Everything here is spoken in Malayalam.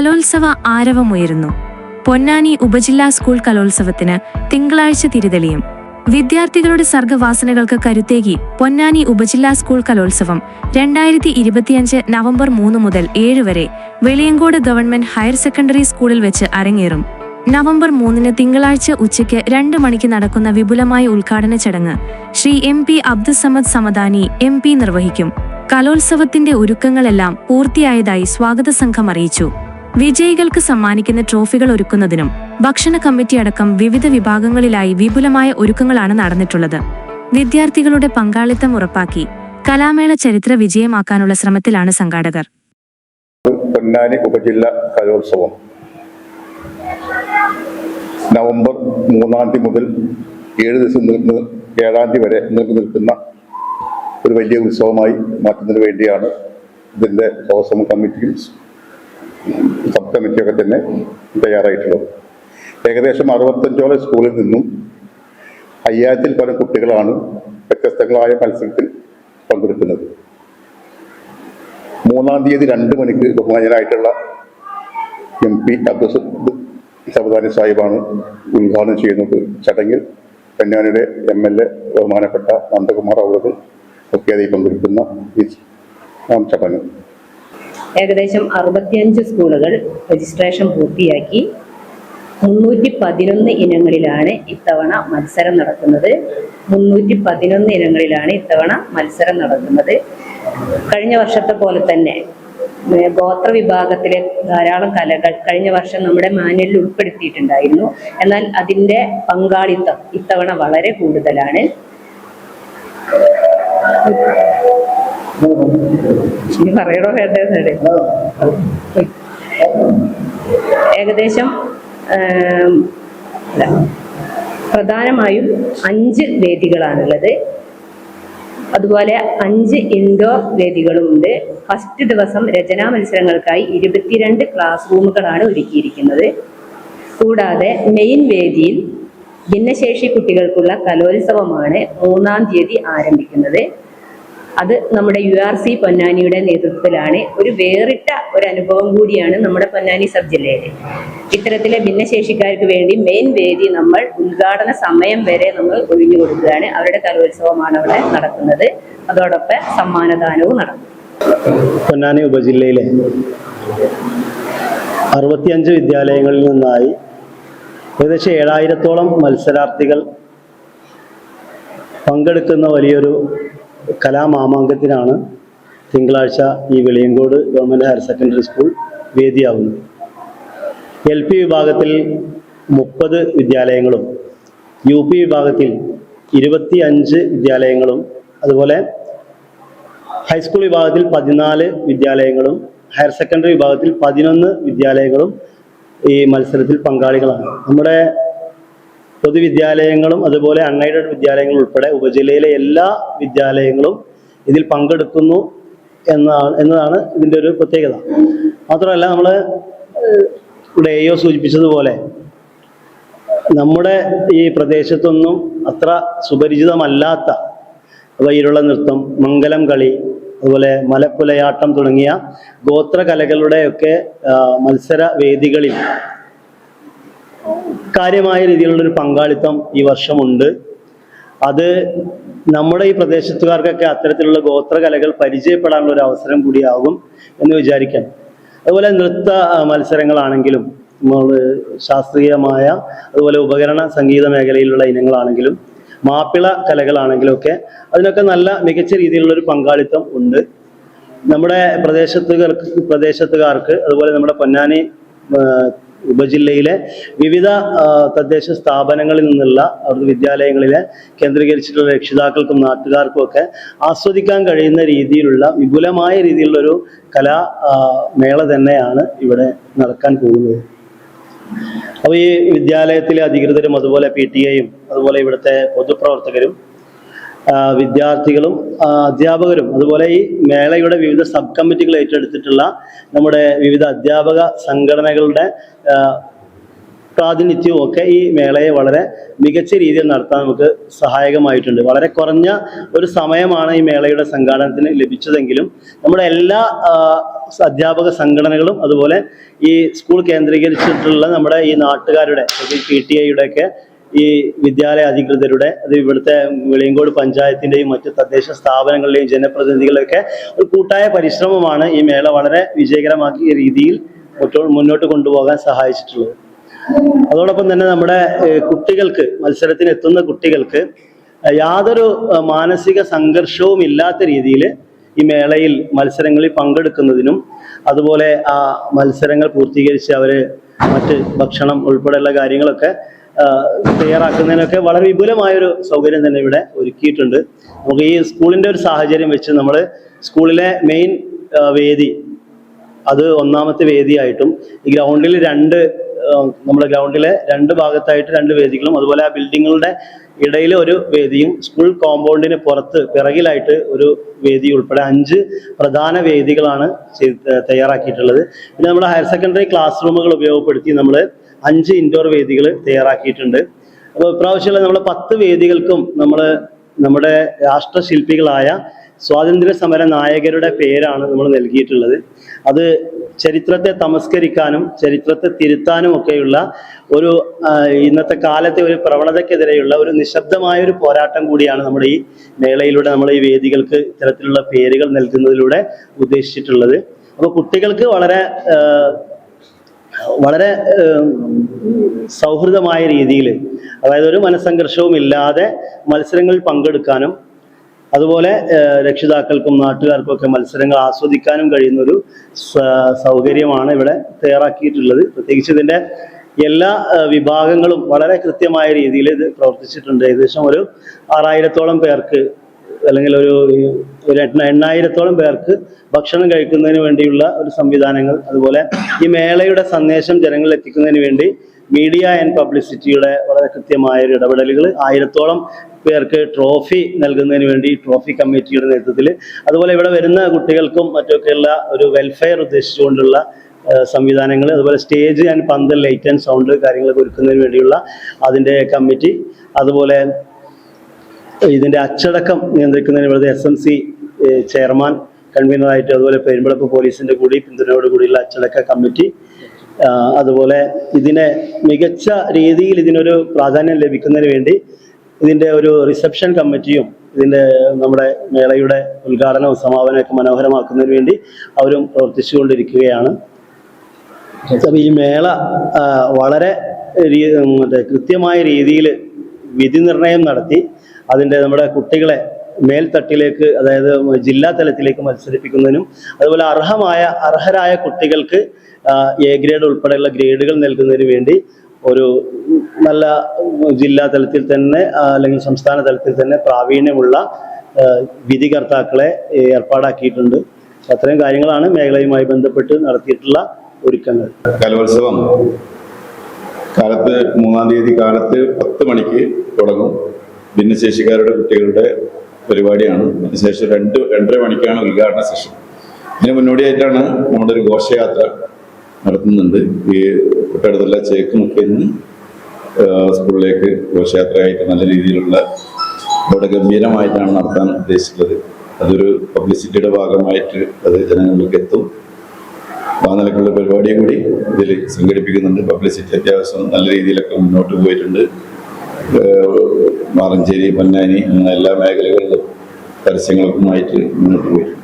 കലോത്സവ ആരവമുയരുന്നു. പൊന്നാനി ഉപജില്ലാ സ്കൂൾ കലോത്സവത്തിന് തിങ്കളാഴ്ച തിരിതെളിയും. വിദ്യാർത്ഥികളുടെ സർഗവാസനകൾക്ക് കരുത്തേകി പൊന്നാനി ഉപജില്ലാ സ്കൂൾ കലോത്സവം രണ്ടായിരത്തി ഇരുപത്തിയഞ്ച് നവംബർ മൂന്ന് മുതൽ ഏഴ് വരെ വെളിയങ്കോട് ഗവൺമെന്റ് ഹയർ സെക്കൻഡറി സ്കൂളിൽ വെച്ച് അരങ്ങേറും. നവംബർ മൂന്നിന് തിങ്കളാഴ്ച ഉച്ചയ്ക്ക് രണ്ട് മണിക്ക് നടക്കുന്ന വിപുലമായ ഉദ്ഘാടന ചടങ്ങ് Shri M P Abdussamad Samadani M P നിർവഹിക്കും. കലോത്സവത്തിന്റെ ഒരുക്കങ്ങളെല്ലാം പൂർത്തിയായതായി സ്വാഗത സംഘം അറിയിച്ചു. വിജയികൾക്ക് സമ്മാനിക്കുന്ന ട്രോഫികൾ ഒരുക്കുന്നതിനും ഭക്ഷണ കമ്മിറ്റി അടക്കം വിവിധ വിഭാഗങ്ങളിലായി വിപുലമായ ഒരുക്കങ്ങളാണ് നടന്നിട്ടുള്ളത്. വിദ്യാർത്ഥികളുടെ പങ്കാളിത്തം ഉറപ്പാക്കി കലാമേള ചരിത്ര വിജയമാക്കാനുള്ള ശ്രമത്തിലാണ് സംഘാടകർ. പൊന്നാനി ഉപജില്ല കലോത്സവം. നവംബർ മൂന്നാം തീയതി മുതൽ ഏഴ് ദിവസം നിൽക്കുന്ന ഏഴാം തീയതി വരെ നീണ്ടു നിൽക്കുന്ന ഒരു വലിയ ഉത്സവമായി മാറ്റുന്നതിന് വേണ്ടിയാണ് ഇതിന്റെ ദേവസ്വം കമ്മിറ്റിയും സബ് കമ്മിറ്റിയൊക്കെ തന്നെ തയ്യാറായിട്ടുള്ളത്. ഏകദേശം അറുപത്തഞ്ചോളം സ്കൂളിൽ നിന്നും അയ്യായിരത്തിൽ പല കുട്ടികളാണ് വ്യത്യസ്തങ്ങളായ മത്സരത്തിൽ പങ്കെടുക്കുന്നത്. മൂന്നാം തീയതി രണ്ട് മണിക്ക് ബഹുമാനായിട്ടുള്ള എം പി അബ്ദുസ് സബദാനി സാഹിബാണ് ഉദ്ഘാടനം ചെയ്യുന്നത്. ചടങ്ങിൽ കന്യാനിയുടെ എം എൽ എ ബഹുമാനപ്പെട്ട നന്ദകുമാർ അവറുകൾ മുഖ്യാതി പങ്കെടുക്കുന്ന ഈ ചടങ്ങ്. ഏകദേശം അറുപത്തിയഞ്ച് സ്കൂളുകൾ രജിസ്ട്രേഷൻ പൂർത്തിയാക്കി. മുന്നൂറ്റി പതിനൊന്ന് ഇനങ്ങളിലാണ് ഇത്തവണ മത്സരം നടക്കുന്നത്. മുന്നൂറ്റി പതിനൊന്ന് ഇനങ്ങളിലാണ് ഇത്തവണ മത്സരം നടക്കുന്നത്. കഴിഞ്ഞ വർഷത്തെ പോലെ തന്നെ ഗോത്ര വിഭാഗത്തിലെ ധാരാളം കലകൾ കഴിഞ്ഞ വർഷം നമ്മുടെ മാനുവലിൽ ഉൾപ്പെടുത്തിയിട്ടുണ്ടായിരുന്നു. എന്നാൽ അതിന്റെ പങ്കാളിത്തം ഇത്തവണ വളരെ കൂടുതലാണ്. ഇനി പറയണോ വേണ്ടേ ഏകദേശം പ്രധാനമായും അഞ്ച് വേദികളാണുള്ളത്. അതുപോലെ അഞ്ച് ഇൻഡോർ വേദികളുമുണ്ട്. ഫസ്റ്റ് ദിവസം രചനാ മത്സരങ്ങൾക്കായി ഇരുപത്തിരണ്ട് ക്ലാസ് റൂമുകളാണ് ഒരുക്കിയിരിക്കുന്നത്. കൂടാതെ മെയിൻ വേദിയിൽ ഭിന്നശേഷി കുട്ടികൾക്കുള്ള കലോത്സവമാണ് മൂന്നാം തീയതി ആരംഭിക്കുന്നത്. അത് നമ്മുടെ യു ആർ സി പൊന്നാനിയുടെ നേതൃത്വത്തിലാണ്. ഒരു വേറിട്ട ഒരു അനുഭവം കൂടിയാണ് നമ്മുടെ പൊന്നാനി സബ് ജില്ലയിൽ ഇത്തരത്തിലെ ഭിന്നശേഷിക്കാർക്ക് വേണ്ടി മെയിൻ വേദി നമ്മൾ ഉദ്ഘാടന സമയം വരെ നമ്മൾ ഒഴിഞ്ഞു കൊടുക്കുകയാണ്. അവരുടെ കലോത്സവമാണ് അവിടെ നടക്കുന്നത്. അതോടൊപ്പം സമ്മാനദാനവും നടക്കും പൊന്നാനി ഉപജില്ലയിലെ അറുപത്തിയഞ്ച് വിദ്യാലയങ്ങളിൽ നിന്നായി ഏകദേശം ഏഴായിരത്തോളം മത്സരാർത്ഥികൾ പങ്കെടുക്കുന്ന വലിയൊരു കലാമാമാങ്കത്തിനാണ് തിങ്കളാഴ്ച ഈ Veliyankode government higher secondary school വേദിയാവുന്നത്. L P വിഭാഗത്തിൽ മുപ്പത് വിദ്യാലയങ്ങളും യു പി വിഭാഗത്തിൽ ഇരുപത്തി അഞ്ച് വിദ്യാലയങ്ങളും അതുപോലെ ഹൈസ്കൂൾ വിഭാഗത്തിൽ പതിനാല് വിദ്യാലയങ്ങളും ഹയർ സെക്കൻഡറി വിഭാഗത്തിൽ പതിനൊന്ന് വിദ്യാലയങ്ങളും ഈ മത്സരത്തിൽ പങ്കാളികളാണ്. നമ്മുടെ പൊതുവിദ്യാലയങ്ങളും അതുപോലെ അൺഎയ്ഡഡ് വിദ്യാലയങ്ങൾ ഉൾപ്പെടെ ഉപജില്ലയിലെ എല്ലാ വിദ്യാലയങ്ങളും ഇതിൽ പങ്കെടുക്കുന്നു എന്നാണ് എന്നതാണ് ഇതിന്റെ ഒരു പ്രത്യേകത. മാത്രമല്ല നമ്മൾ ഇവിടെ എയോ സൂചിപ്പിച്ചതുപോലെ നമ്മുടെ ഈ പ്രദേശത്തൊന്നും അത്ര സുപരിചിതമല്ലാത്ത വൈരുള്ള നൃത്തം മംഗലം കളി അതുപോലെ മലപ്പുലയാട്ടം തുടങ്ങിയ ഗോത്രകലകളുടെയൊക്കെ മത്സര വേദികളിൽ കാര്യമായ രീതിയിലുള്ളൊരു പങ്കാളിത്തം ഈ വർഷമുണ്ട്. അത് നമ്മുടെ ഈ പ്രദേശത്തുകാർക്കൊക്കെ അത്തരത്തിലുള്ള ഗോത്രകലകൾ പരിചയപ്പെടാനുള്ള ഒരു അവസരം കൂടിയാകും എന്ന് വിചാരിക്കാം. അതുപോലെ നൃത്ത മത്സരങ്ങളാണെങ്കിലും നമ്മൾ ശാസ്ത്രീയമായ അതുപോലെ ഉപകരണ സംഗീത മേഖലയിലുള്ള ഇനങ്ങളാണെങ്കിലും മാപ്പിള കലകളാണെങ്കിലും ഒക്കെ അതിനൊക്കെ നല്ല മികച്ച രീതിയിലുള്ള ഒരു പങ്കാളിത്തം ഉണ്ട്. നമ്മുടെ പ്രദേശത്തുകാർക്ക് പ്രദേശത്തുകാർക്ക് അതുപോലെ നമ്മുടെ പൊന്നാനി ഉപജില്ലയിലെ വിവിധ തദ്ദേശ സ്ഥാപനങ്ങളിൽ നിന്നുള്ള അവരുടെ വിദ്യാലയങ്ങളിലെ കേന്ദ്രീകരിച്ചിട്ടുള്ള രക്ഷിതാക്കൾക്കും നാട്ടുകാർക്കും ഒക്കെ ആസ്വദിക്കാൻ കഴിയുന്ന രീതിയിലുള്ള വിപുലമായ രീതിയിലുള്ള ഒരു കലാ മേള തന്നെയാണ് ഇവിടെ നടക്കാൻ പോകുന്നത്. അപ്പോൾ ഈ വിദ്യാലയത്തിലെ അധികൃതരും അതുപോലെ പി ടി എയും അതുപോലെ ഇവിടുത്തെ പൊതുപ്രവർത്തകരും വിദ്യാർത്ഥികളും അധ്യാപകരും അതുപോലെ ഈ മേളയുടെ വിവിധ സബ് കമ്മിറ്റികൾ ഏറ്റെടുത്തിട്ടുള്ള നമ്മുടെ വിവിധ അധ്യാപക സംഘടനകളുടെ പ്രാതിനിധ്യവും ഒക്കെ ഈ മേളയെ വളരെ മികച്ച രീതിയിൽ നടത്താൻ നമുക്ക് സഹായകമായിട്ടുണ്ട്. വളരെ കുറഞ്ഞ ഒരു സമയമാണ് ഈ മേളയുടെ സംഘാടനത്തിന് ലഭിച്ചതെങ്കിലും നമ്മുടെ എല്ലാ അധ്യാപക സംഘടനകളും അതുപോലെ ഈ സ്കൂൾ കേന്ദ്രീകരിച്ചിട്ടുള്ള നമ്മുടെ ഈ നാട്ടുകാരുടെ പി ടി ഐയുടെ ഒക്കെ ഈ വിദ്യാലയ അധികൃതരുടെ അത് ഇവിടുത്തെ വെളിയങ്കോട് പഞ്ചായത്തിന്റെയും മറ്റു തദ്ദേശ സ്ഥാപനങ്ങളുടെയും ജനപ്രതിനിധികളൊക്കെ ഒരു കൂട്ടായ പരിശ്രമമാണ് ഈ മേള വളരെ വിജയകരമാക്കിയ രീതിയിൽ മുന്നോട്ട് കൊണ്ടുപോകാൻ സഹായിച്ചിട്ടുള്ളത്. അതോടൊപ്പം തന്നെ നമ്മുടെ കുട്ടികൾക്ക് മത്സരത്തിന് എത്തുന്ന കുട്ടികൾക്ക് യാതൊരു മാനസിക സംഘർഷവും ഇല്ലാത്ത രീതിയിൽ ഈ മേളയിൽ മത്സരങ്ങളിൽ പങ്കെടുക്കുന്നതിനും അതുപോലെ ആ മത്സരങ്ങൾ പൂർത്തീകരിച്ച് അവർ മറ്റ് ഭക്ഷണം ഉൾപ്പെടെയുള്ള കാര്യങ്ങളൊക്കെ തയ്യാറാക്കുന്നതിനൊക്കെ വളരെ വിപുലമായൊരു സൗകര്യം തന്നെ ഇവിടെ ഒരുക്കിയിട്ടുണ്ട്. നമുക്ക് ഈ സ്കൂളിന്റെ ഒരു സാഹചര്യം വെച്ച് നമ്മൾ സ്കൂളിലെ മെയിൻ വേദി അത് ഒന്നാമത്തെ വേദിയായിട്ടും ഈ ഗ്രൗണ്ടിൽ രണ്ട് നമ്മുടെ ഗ്രൗണ്ടിലെ രണ്ട് ഭാഗത്തായിട്ട് രണ്ട് വേദികളും അതുപോലെ ആ ബിൽഡിങ്ങുകളുടെ ഇടയിൽ ഒരു വേദിയും സ്കൂൾ കോമ്പൗണ്ടിന് പുറത്ത് പിറകിലായിട്ട് ഒരു വേദി ഉൾപ്പെടെ അഞ്ച് പ്രധാന വേദികളാണ് തയ്യാറാക്കിയിട്ടുള്ളത്. പിന്നെ നമ്മുടെ ഹയർ സെക്കൻഡറി ക്ലാസ് റൂമുകൾ ഉപയോഗപ്പെടുത്തി നമ്മൾ അഞ്ച് ഇൻഡോർ വേദികൾ തയ്യാറാക്കിയിട്ടുണ്ട്. അപ്പോൾ ഇപ്രാവശ്യമുള്ള നമ്മൾ പത്ത് വേദികൾക്കും നമ്മൾ നമ്മുടെ രാഷ്ട്രശില്പികളായ സ്വാതന്ത്ര്യ സമര നായകരുടെ പേരാണ് നമ്മൾ നൽകിയിട്ടുള്ളത്. അത് ചരിത്രത്തെ തമസ്കരിക്കാനും ചരിത്രത്തെ തിരുത്താനും ഒക്കെയുള്ള ഒരു ഇന്നത്തെ കാലത്തെ ഒരു പ്രവണതയ്ക്കെതിരെയുള്ള ഒരു നിശബ്ദമായ ഒരു പോരാട്ടം കൂടിയാണ് നമ്മുടെ ഈ മേളയിലൂടെ നമ്മൾ ഈ വേദികൾക്ക് ഇത്തരത്തിലുള്ള പേരുകൾ നൽകുന്നതിലൂടെ ഉദ്ദേശിച്ചിട്ടുള്ളത്. അപ്പോൾ കുട്ടികൾക്ക് വളരെ വളരെ സൗഹൃദമായ രീതിയിൽ അതായത് ഒരു മനസ്സംഘർഷവും ഇല്ലാതെ മത്സരങ്ങളിൽ പങ്കെടുക്കാനും അതുപോലെ രക്ഷിതാക്കൾക്കും നാട്ടുകാർക്കും ഒക്കെ മത്സരങ്ങൾ ആസ്വദിക്കാനും കഴിയുന്ന ഒരു സൗകര്യമാണ് ഇവിടെ തയ്യാറാക്കിയിട്ടുള്ളത്. പ്രത്യേകിച്ച് ഇതിന്റെ എല്ലാ വിഭാഗങ്ങളും വളരെ കൃത്യമായ രീതിയിൽ ഇത് പ്രവർത്തിച്ചിട്ടുണ്ട്. ഏകദേശം ഒരു ആറായിരത്തോളം പേർക്ക് അല്ലെങ്കിൽ ഒരു ഒരു എണ്ണ- എണ്ണായിരത്തോളം പേർക്ക് ഭക്ഷണം കഴിക്കുന്നതിന് വേണ്ടിയുള്ള ഒരു സംവിധാനങ്ങൾ. അതുപോലെ ഈ മേളയുടെ സന്ദേശം ജനങ്ങളിൽ എത്തിക്കുന്നതിന് വേണ്ടി മീഡിയ ആൻഡ് പബ്ലിസിറ്റിയുടെ വളരെ കൃത്യമായ ഒരു ഇടപെടലുകൾ ആയിരത്തോളം പേർക്ക് ട്രോഫി നൽകുന്നതിന് വേണ്ടി ട്രോഫി കമ്മിറ്റിയുടെ നേതൃത്വത്തിൽ. അതുപോലെ ഇവിടെ വരുന്ന കുട്ടികൾക്കും മറ്റൊക്കെയുള്ള ഒരു വെൽഫെയർ ഉദ്ദേശിച്ചുകൊണ്ടുള്ള സംവിധാനങ്ങൾ അതുപോലെ stage and pandal light and sound കാര്യങ്ങളൊക്കെ ഒരുക്കുന്നതിന് വേണ്ടിയുള്ള അതിന്റെ കമ്മിറ്റി. അതുപോലെ ഇതിന്റെ അച്ചടക്കം നിയന്ത്രിക്കുന്നതിന് വേണ്ടി എസ് എം സി ചെയർമാൻ കൺവീനറായിട്ട് അതുപോലെ പെരുമ്പളപ്പ് പോലീസിന്റെ കൂടി പിന്തുണയോട് കൂടിയുള്ള അച്ചടക്ക കമ്മിറ്റി. അതുപോലെ ഇതിനെ മികച്ച രീതിയിൽ ഇതിനൊരു പ്രാധാന്യം ലഭിക്കുന്നതിന് വേണ്ടി ഇതിന്റെ ഒരു റിസപ്ഷൻ കമ്മിറ്റിയും ഇതിന്റെ നമ്മുടെ മേളയുടെ ഉദ്ഘാടനവും സമാപനമൊക്കെ മനോഹരമാക്കുന്നതിന് വേണ്ടി അവരും പ്രവർത്തിച്ചുകൊണ്ടിരിക്കുകയാണ്. അപ്പൊ ഈ മേള വളരെ കൃത്യമായ രീതിയിൽ വിധി നിർണയം നടത്തി അതിന്റെ നമ്മുടെ കുട്ടികളെ മേൽത്തട്ടിലേക്ക് അതായത് ജില്ലാ തലത്തിലേക്ക് മത്സരിപ്പിക്കുന്നതിനും അതുപോലെ അർഹമായ അർഹരായ കുട്ടികൾക്ക് എ ഗ്രേഡ് ഉൾപ്പെടെയുള്ള ഗ്രേഡുകൾ നൽകുന്നതിന് വേണ്ടി ഒരു നല്ല ജില്ലാ തലത്തിൽ തന്നെ അല്ലെങ്കിൽ സംസ്ഥാന തലത്തിൽ തന്നെ പ്രാവീണ്യമുള്ള വിധികർത്താക്കളെ ഏർപ്പാടാക്കിയിട്ടുണ്ട്. അത്രയും കാര്യങ്ങളാണ് മേഖലയുമായി ബന്ധപ്പെട്ട് നടത്തിയിട്ടുള്ള ഒരുക്കങ്ങൾ. കലോത്സവം. കാലത്ത് മൂന്നാം തീയതി കാലത്ത് പത്ത് മണിക്ക് തുടങ്ങും. ഭിന്നശേഷിക്കാരുടെ കുട്ടികളുടെ പരിപാടിയാണ്. അതിനുശേഷം രണ്ട് രണ്ടര മണിക്കാണ് ഉദ്ഘാടന സെഷൻ ഇതിന് മുന്നോടിയായിട്ടാണ് നമ്മുടെ ഒരു ഘോഷയാത്ര നടത്തുന്നുണ്ട്. ഈ തൊട്ടടുത്തുള്ള ചേക്ക് മുക്കിൽ നിന്ന് സ്കൂളിലേക്ക് ഘോഷയാത്രയായിട്ട് നല്ല രീതിയിലുള്ള അവിടെ ഗംഭീരമായിട്ടാണ് നടത്താൻ ഉദ്ദേശിച്ചത് അതൊരു പബ്ലിസിറ്റിയുടെ ഭാഗമായിട്ട് അത് ജനങ്ങളിലേക്ക് എത്തും. ആ നിലക്കുള്ള പരിപാടി കൂടി ഇതിൽ സംഘടിപ്പിക്കുന്നുണ്ട്. പബ്ലിസിറ്റി അത്യാവശ്യം നല്ല രീതിയിലൊക്കെ മുന്നോട്ട് പോയിട്ടുണ്ട്. മാറഞ്ചേരി പൊന്നാനി എല്ലാ മേഖലകളിലും പരസ്യങ്ങൾക്കുമായിട്ട് മുന്നോട്ട് പോയിട്ടുണ്ട്